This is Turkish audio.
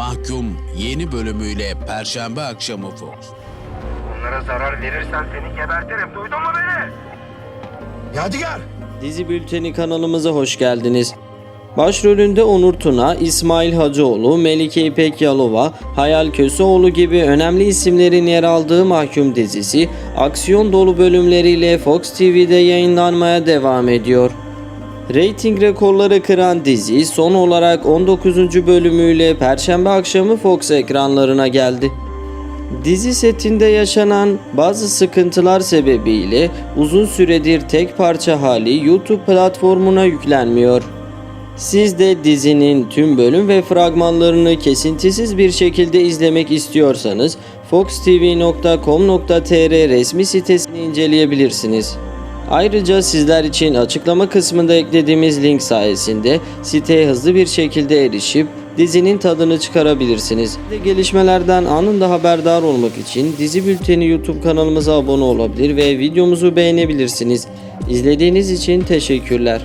Mahkum yeni bölümüyle Perşembe akşamı Fox. Onlara zarar verirsen seni gebertirim. Duydun mu beni? Yadigar! Dizi Bülteni kanalımıza hoş geldiniz. Başrolünde Onur Tuna, İsmail Hacıoğlu, Melike İpek Yalova, Hayal Köseoğlu gibi önemli isimlerin yer aldığı Mahkum dizisi, aksiyon dolu bölümleriyle Fox TV'de yayınlanmaya devam ediyor. Rating rekorları kıran dizi son olarak 19. bölümüyle Perşembe akşamı Fox ekranlarına geldi. Dizi setinde yaşanan bazı sıkıntılar sebebiyle uzun süredir tek parça hali YouTube platformuna yüklenmiyor. Siz de dizinin tüm bölüm ve fragmanlarını kesintisiz bir şekilde izlemek istiyorsanız foxtv.com.tr resmi sitesini inceleyebilirsiniz. Ayrıca sizler için açıklama kısmında eklediğimiz link sayesinde siteye hızlı bir şekilde erişip dizinin tadını çıkarabilirsiniz. Ve gelişmelerden anında haberdar olmak için Dizi Bülteni YouTube kanalımıza abone olabilir ve videomuzu beğenebilirsiniz. İzlediğiniz için teşekkürler.